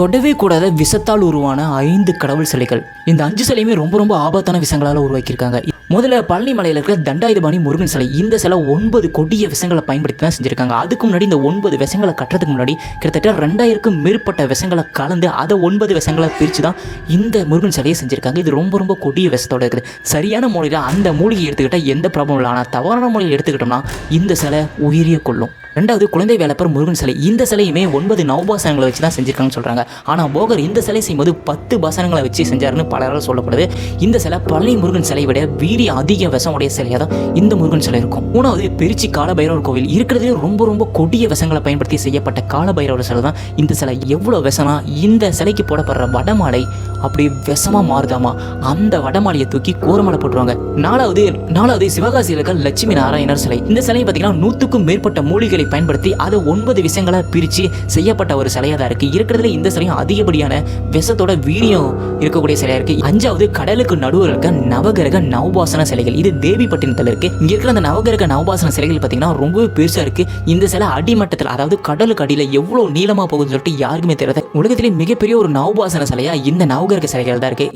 தொடவே கூடாத விஷத்தால் உருவான ஐந்து கடவுள் சிலைகள். இந்த அஞ்சு சிலையுமே ரொம்ப ரொம்ப ஆபத்தான விஷங்களால் உருவாக்கியிருக்காங்க. முதல்ல பழனி மலையில் இருக்கிற தண்டாயுதபாணி முருகன் சிலை இந்த சிலை ஒன்பது கொடிய விஷங்களை பயன்படுத்தி தான் செஞ்சிருக்காங்க. அதுக்கு முன்னாடி இந்த ஒன்பது விஷங்களை கட்டுறதுக்கு முன்னாடி கிட்டத்தட்ட ரெண்டாயிரக்கும் மேற்பட்ட விஷங்களை கலந்து அதை ஒன்பது விஷங்களை பிரித்து தான் இந்த முருகன் சிலையை செஞ்சிருக்காங்க. இது ரொம்ப ரொம்ப கொடிய விஷத்தோட இருக்குது. சரியான மொழியில் அந்த மூலிகை எடுத்துக்கிட்டால் எந்த ப்ராப்ளம் இல்லை. ஆனால் தவறான மொழியில் எடுத்துக்கிட்டோம்னா இந்த சிலை உயிரியை கொள்ளும் ரெண்டாவது குழந்தை வேலப்பர் முருகன் சிலை. இந்த சிலையுமே ஒன்பது நவபாசனங்களை வச்சு தான் செஞ்சிருக்காங்கன்னு சொல்கிறாங்க ஆனால் போகர் இந்த சிலை செய்யும்போது பத்து பாசனங்களை வச்சு செஞ்சாருன்னு பலரால் சொல்லப்படுது. இந்த சிலை பழனி முருகன் சிலை விட வீரி அதிக விஷம் உடைய சிலையாக தான் இந்த முருகன் சிலை இருக்கும். மூணாவது திருச்சி காலபைரவர் கோவில். இருக்கிறதுலே ரொம்ப ரொம்ப கொடிய விஷங்களை பயன்படுத்தி செய்யப்பட்ட காலபைரவர் சிலை தான் இந்த சிலை. எவ்வளோ விஷம்னா இந்த சிலைக்கு போடப்படுற வடமாலை அப்படி விஷமாக மாறுதாமா? அந்த வடமாலையை தூக்கி கோரமலை போட்டுருவாங்க. நாலாவது நாலாவது சிவகாசியில் இருக்க லட்சுமி நாராயணர் சிலை. இந்த சிலை பார்த்தீங்கன்னா நூற்றுக்கும் மேற்பட்ட மூலிகளை பயன்படுத்தி அதை ஒன்பது விஷயங்களாக பிரித்து செய்யப்பட்ட ஒரு சிலையாக தான் இருக்குது இருக்கிறதுல இந்த சிலையும் அதிகப்படியான விஷத்தோட வீரியம் இருக்கக்கூடிய சிலையாக இருக்குது அஞ்சாவது கடலுக்கு நடுவில் இருக்க நவகிரக நவபாசன சிலைகள். இது தேவிப்பட்டினத்தில் இருக்குது இங்கே இருக்கிற அந்த நவகிரக நவபாசன சிலைகள் பார்த்தீங்கன்னா ரொம்பவே பெருசாக இருக்குது இந்த சிலை அடிமட்டத்தில் அதாவது கடலுக்கு அடியில் எவ்வளோ நீளமாக போகுதுன்னு சொல்லிட்டு யாருக்குமே தெரியாது. உலகத்திலே மிகப்பெரிய ஒரு நவபாசன சிலையாக இந்த நவகிரக சிலைகள் தான் இருக்குது